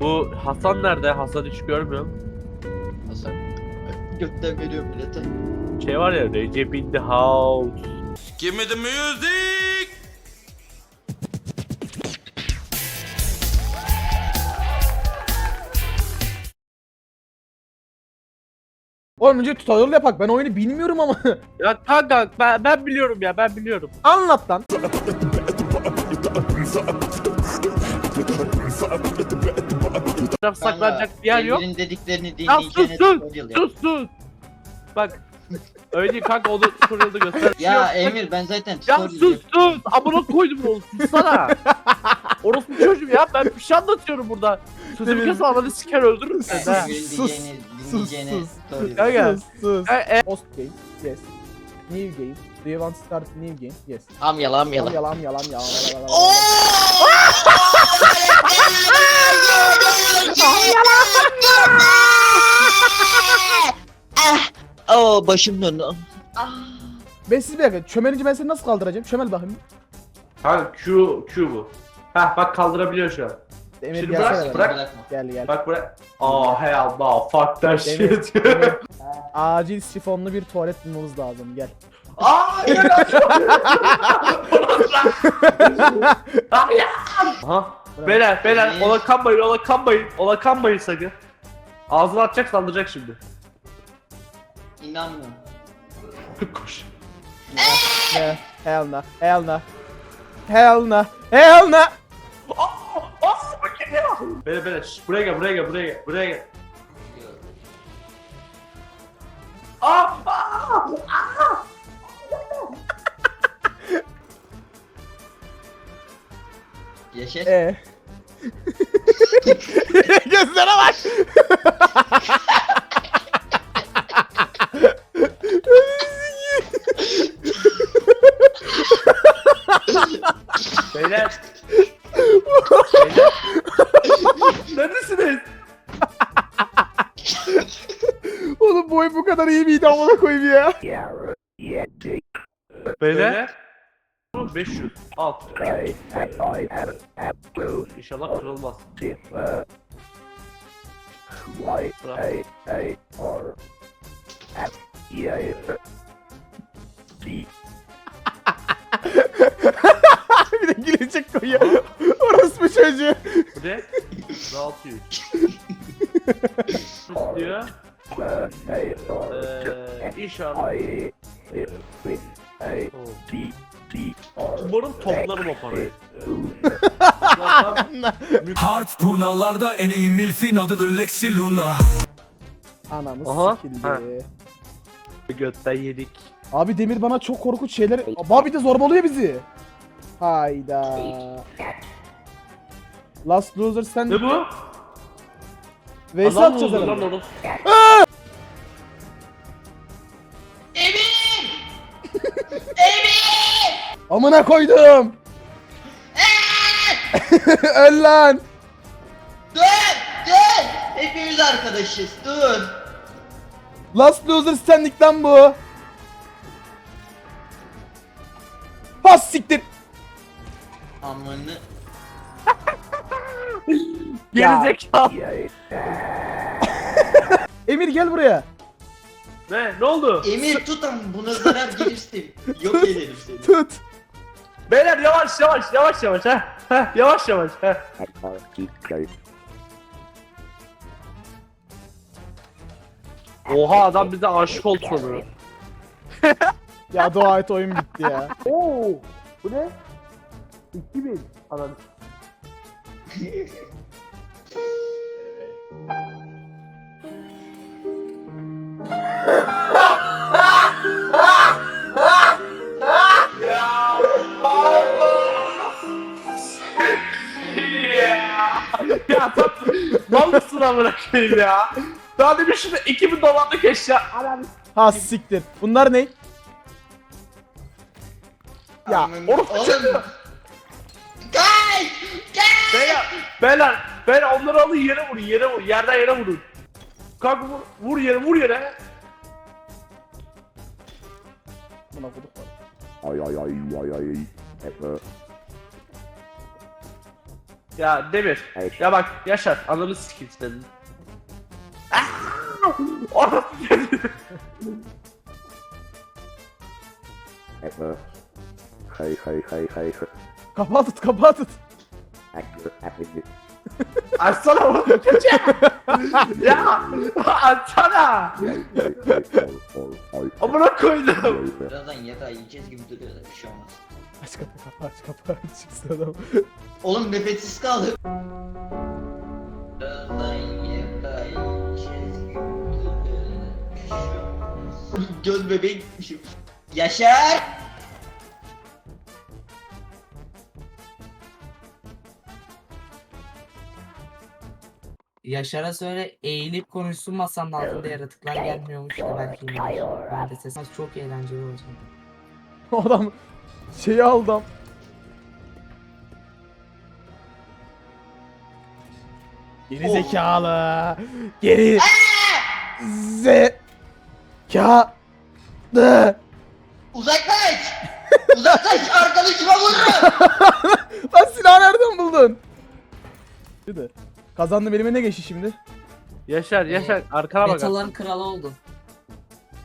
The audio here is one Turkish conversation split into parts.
Bu Hasan nerede? Hasan hiç görmüyorum. Hasan gökten veriyorum bileti. Şey var ya Recep in the house. Give me the music. Oğlum önce tutorial yapak. Ben oyunu bilmiyorum ama. Ya kanka ben, ben biliyorum ya ben biliyorum. Anlat lan. Fotoğraf saklanacak bir yer yok. Emir'in dediklerini Ya sus dinleyeceğine sus tutorial yap. sus sus. Bak. Öyle değil kanka onu tutorial'da göster. Ya Emir ben zaten Ya tutorial sus yap- sus. Amına koydum onu sussana. Orospu çocuğum ya ben bir şey anlatıyorum burada. Sözümü kes ananı siker öldürürüm seni ha. Emir'in Sus, diyeceğini, sus, dinleyeceğine sus. tutorial. Kanka. Sus sus. E, e, Host game. Yes. New game. Do you want to start new game? Yes. Am yalan am yalan. Yalan yalan yalan yalan. Yalan. Aa başım döndü. Ben siz bir dakika. Çömelince ben seni nasıl kaldıracağım? Çömel bakayım. Kanka Q, Q bu. Heh bak kaldırabiliyor şu an. Emir Şimdi bırak, bırak. Bırakma. Gel gel. Bak buraya. Aa hell no fuck that Emir, shit. Emir. Acil sifonlu bir tuvalet bulmamız lazım. Gel. Aa gel Aha. Beyler beyler ona kanmayın ona kanmayın ona kanmayın sakın. Ağzına atacak saldıracak şimdi. İnanmıyorum. Koş. Ne? Hell no. Hell no. Hell no. Hell no. Aa bak geliyor. Beyler beyler şş, buraya gel buraya gel buraya gel buraya gel. Aa, aa, Yaşar. Ee. Gözlere bak. Beyler. Beyler. Neredesiniz? Oğlum boy bu kadar iyi miydi amına koyayım ya. Beyler. 500. Al. İnşallah kırılmaz. Bir de gülecek koyuyor. Orospu çocuğu. Bu ne? Ne 600? diyor. Eee inşallah. Oo. Umarım toplarım o parayı. Harp turnalarda en iyi milfin adıdır Lexi Luna Anamız Aha, sikildi. ha. Götten yedik. Abi Demir bana çok korkunç şeyler... Abi de zorbalıyor bizi. Hayda. Last Loser sen... Ne bu? Vs Adam atacağız oldu lan herhalde. onu. Amına koydum. Öl lan. Dur! Dur! Hepimiz arkadaşız. Dur! Last Loser senlik lan bu. Has siktir. Amanı. Ya. Gerizekalı. Emir gel buraya. Ne? Ne oldu? Emir tut ama buna zarar gelirse yok ederim seni. Tut. Beyler yavaş yavaş yavaş yavaş ha. Ha yavaş yavaş ha. Oha adam bize aşık oldu sanıyor. Ya dua et oyun bitti ya. Oo, bu ne? 2000. Adam. amına koyayım ya? Daha demin şurada 2000 dolarlık eşya. Anam. Ha siktir. Bunlar ne? Ya Amanı- oğlum! Gel! Gel! Beyler, beyler, beyler onları alın yere vurun, yere vurun, yerden yere vurun. Kanka vur, vur yere, vur yere. Buna koduk var. 哎 Ay ay ay ay ay. Ay Ya Demir. Ya bak Yaşar ananı sikeyim senin. Orası geldi. Hey, hey, hey, hey, hey. Kapağı tut kapağı tut. Açsana oğlum çocuğa. ya açsana. Amına koydum. Birazdan yatağa yiyeceğiz gibi duruyor da bir şey olmaz. Aç kapıyı kapağı aç kapağı aç. Çıksın adam. Oğlum nefessiz kaldı. Göz bebeği gitmişim. Yaşar! Yaşar'a söyle eğilip konuşsun masanın altında yaratıklar gelmiyormuş da belki inanır. Ben de ses çok eğlenceli olacak. O adam şeyi aldı. am- Geri zekalı. Geri zekalı. Uzaklaş! Uzaklaş arkadaşıma vururum! Lan silahı nereden buldun? Hadi. Kazandım elime ne geçti şimdi? Yaşar Yaşar arkana bak. Metaların kralı oldun.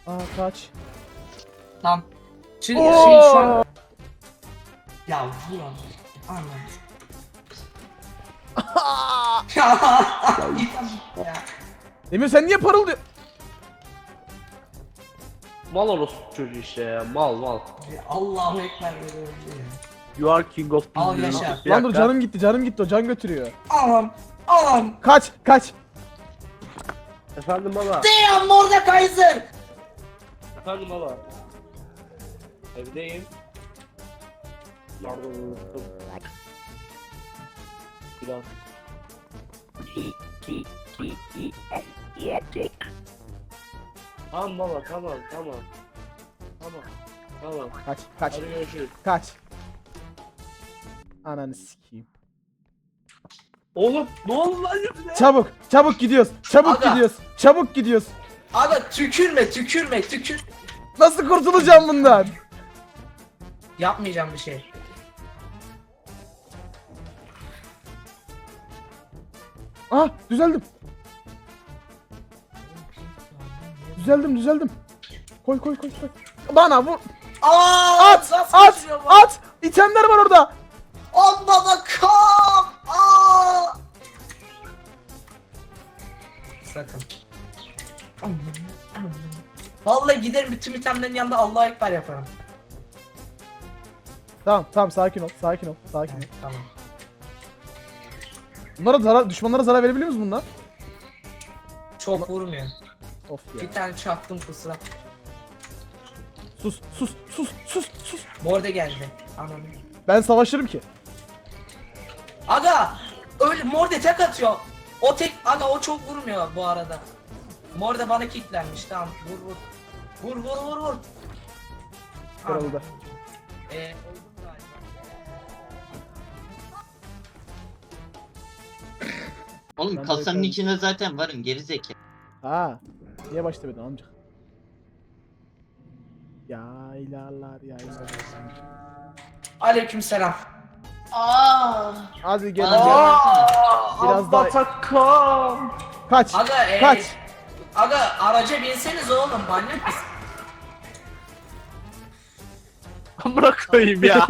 Aa kaç. Tam. Çünkü Oo! şey şu an... Ya vur onu. Anladım. ya ya. Demir sen niye parıldıyor? Mal orospu çocuğu işte ya mal mal. Allahu ekber veriyorum diye. You are king of Al Kings. Yaşar. Bir Lan dur dakika. canım gitti canım gitti o can götürüyor. Aman. Aman. Kaç kaç. Efendim baba. Damn Mordekaiser. Efendim baba. Evdeyim. Pardon unuttum. Biraz. Tamam baba tamam tamam. Tamam. Tamam. Kaç kaç Hadi görüşürüz. kaç. Ananı sikeyim. Oğlum ne oldu lan yüzüne? Çabuk çabuk gidiyoruz. Çabuk Aga. gidiyoruz. Çabuk gidiyoruz. Aga tükürme tükürme tükür. Nasıl kurtulacağım bundan? Yapmayacağım bir şey. Ah düzeldim. Düzeldim düzeldim. Koy koy koy koy. Bana vur. Aa, At at at. İtemler var orada. On baba kam. Aa. Sakın. Vallahi giderim bütün itemlerin yanında Allahu Ekber yaparım. Tamam tamam sakin ol sakin ol sakin ol. Evet, tamam. Bunlara zarar, düşmanlara zarar verebiliyor muyuz bunlar? Çok vurmuyor. Of ya. Bir tane çaktım kusura. Sus sus sus sus sus. Morde geldi. Ananı. Ben savaşırım ki. Aga! Öyle Morde tek atıyor. O tek aga o çok vurmuyor bu arada. Morde bana kilitlenmiş tamam vur vur. Vur vur vur vur. Kırıldı. Eee Oğlum Ben kasanın efendim. içinde zaten varım geri zekalı. Ha. Niye başlamadın amca? Ya ilerler ya ilerler. Aleykümselam. Aa! Hadi gel Bana gel. bir- Biraz daha- Batakam. Kaç. Aga eee. Kaç. Aga araca binseniz oğlum manyak mısın? Amına koyayım ya.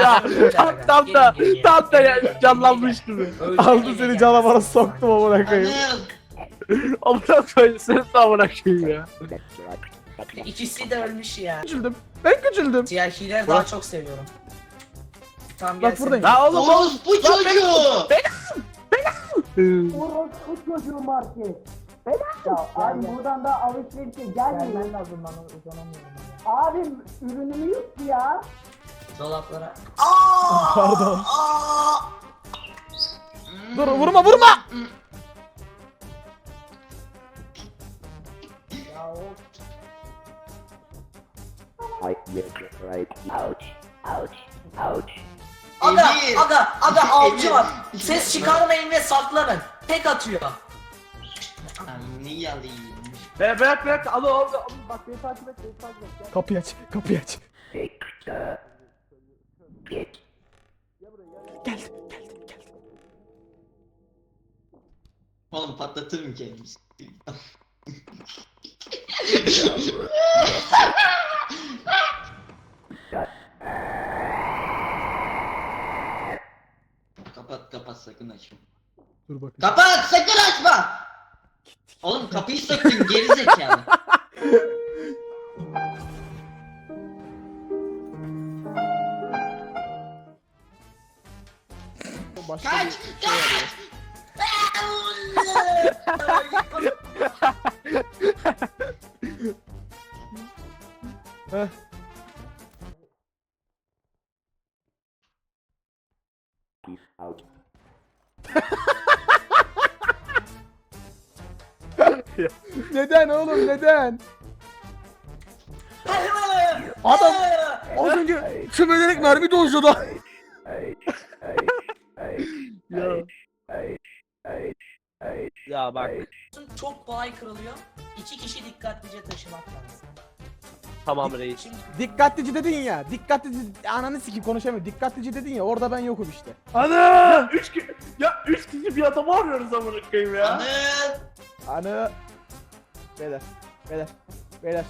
ya tam, tam da tam da ya, canlanmış gibi. Aldı seni canavara soktum amına koyayım. Anıl! Amına koyayım seni de amına koyayım ya. İkisi de ölmüş ya. Küçüldüm. Ben küçüldüm. Siyahileri daha çok seviyorum. Tamam Bak gelsin. buradayım. Ya oğlum oğlum. Oğlum bu çocuğu! Abi buradan da alışverişe gelmeyin. Ben lazım bana uzanamıyorum. Abi ürünümü yuttu ya. Dolaplara. Pardon. Dur vurma vurma. Aga, Emir. aga, aga avcı var. Ses çıkarmayın ve saklanın. Tek atıyor. Ay, Ne yalayım. Be bırak bırak al al al. Bak beni takip et beni takip et. Gel. Kapıyı aç. Kapıyı aç. Geldi geldi geldi. Oğlum patlatırım kendimizi. kapat kapat sakın açma. Dur bakayım. Kapat sakın açma. Oğlum kapıyı söktün geri zekalı. Başka Kaç bir şey arıyor. Heh. Peace out. Neden oğlum neden? Adam az önce çömelerek mermi da. Ya. Ya bak. Çok kolay kırılıyor. İki kişi dikkatlice taşımak lazım. Tamam reis. Dikkatlici dedin ya. Dikkatlici ananı sikeyim konuşamıyorum. Dikkatlici dedin ya orada ben yokum işte. Ana! Üç ki ya üç kişi bir adamı arıyoruz amına koyayım ya. Anı. Anı Beyler Beyler Beyler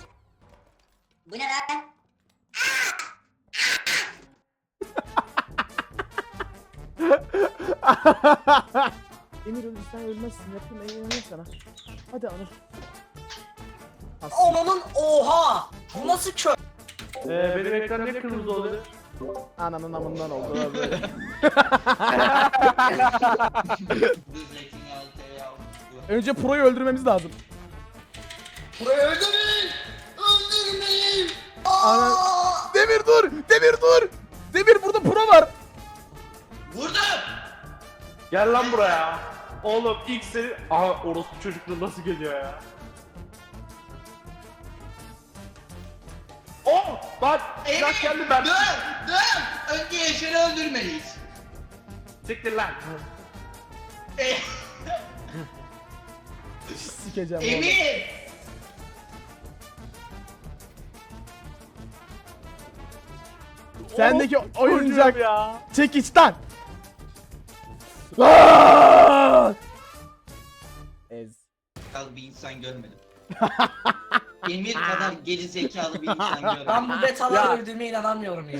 Bu ne lan? Emir ölürsen ölmezsin yapayım eğlenir sana Hadi Anıl Ananın oha! Bu nasıl kö? Ee, benim ekran ne kırmızı oluyor? Ananın amından oldu lan böyle. Önce Pro'yu öldürmemiz lazım Burayı öldürün! Öldürmeyin! Ana Demir dur Demir dur Demir burada Pro var Vurdum. Gel lan buraya. Oğlum ilk seni... Aha orospu çocukluğu nasıl geliyor ya? Oh! Bak! Silah geldi ben. Dur dur. Önce Yaşar'ı öldürmeliyiz. Siktir lan. E, Sikeceğim. Emir. Sendeki oyuncak ya. çekiçten! Ez Zekalı bir insan görmedim. Emir kadar geri zekalı bir insan görmedim. Ben bu betaları Ya. öldürmeye inanamıyorum ya.